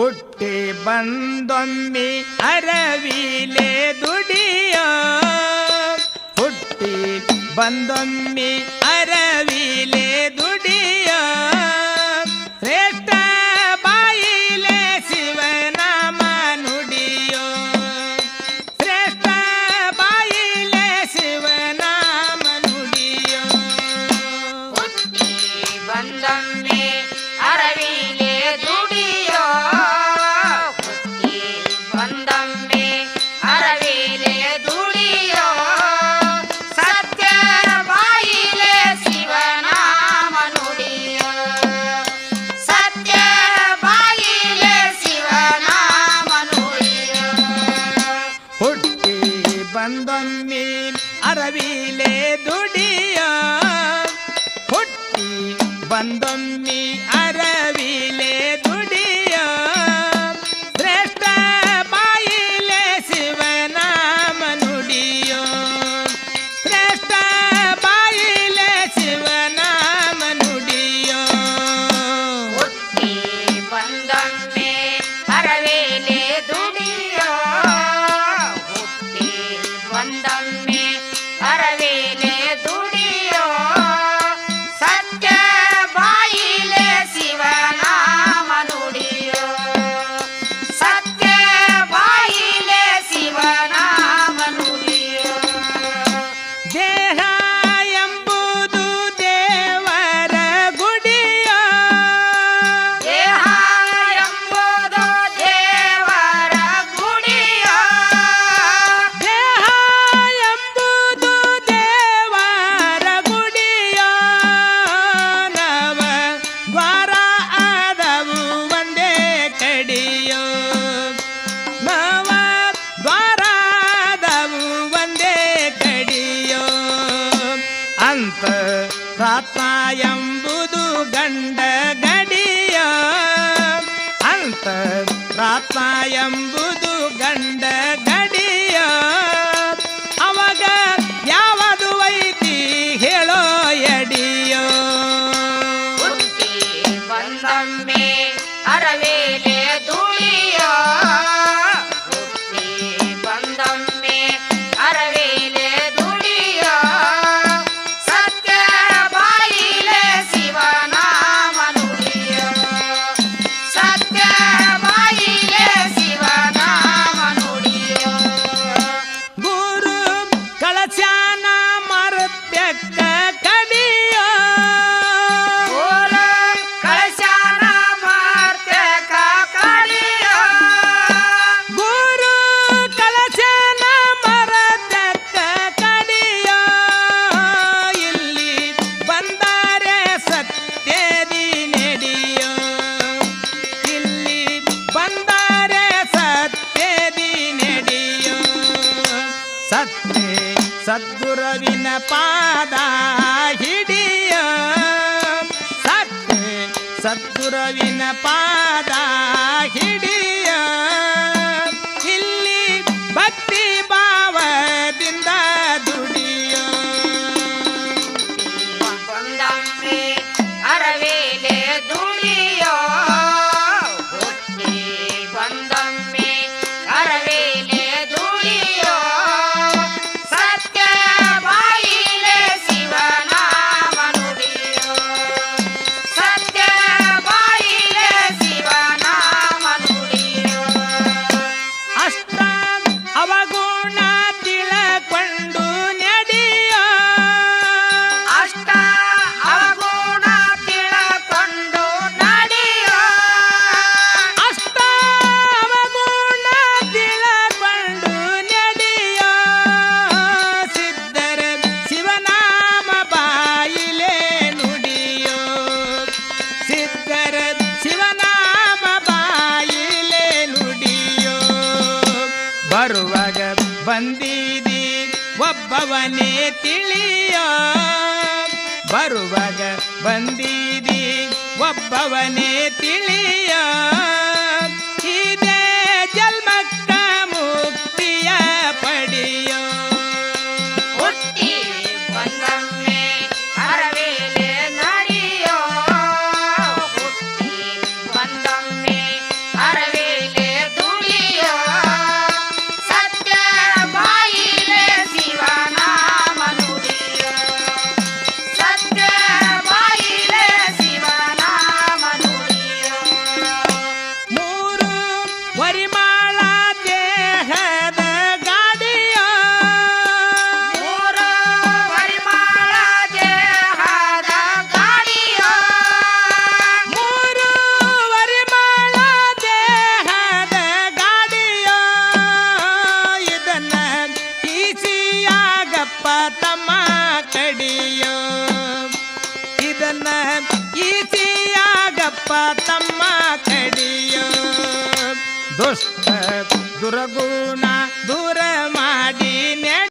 ಹುಟ್ಟಿ ಬಂದೊಮ್ಮೆ ಅರವಿಲೆ ದುಡಿಯ ಹುಟ್ಟಿ ಬಂದೊಮ್ಮೆ ಅರವಿಲೆ ದುಡಿಯ ಎಂಬುದು ಗಂಡ ಗಡಿಯ ಅಂತರಾತ್ಮ ಎಂಬುದು ಗಂಡ ಗಡಿಯ ಅವಾಗ ಯಾವುದು ಐತಿ ಹೇಳೋ ಎಡಿಯೋ. ಅರವೇ ಸತ್ತೆ ಸದ್ಗುರುವಿನ ಪಾದ ಹಿಡಿಯ. ಸತ್ತೆ ಸದ್ಗುರುವಿನ ಪಾದ ಹಿಡಿಯ. ಇಲ್ಲಿ ಭಕ್ತಿ ಬಂದೀದಿ ಒಬ್ಬವನೇ ತಿಳಿಯ. ಬರುವಾಗ ಬಂದೀದಿ ಒಬ್ಬವನೇ ತಿಳಿ Arimar. ಕಡಿಯೋ ದುಷ್ಟ ದುರಗುಣ ದೂರ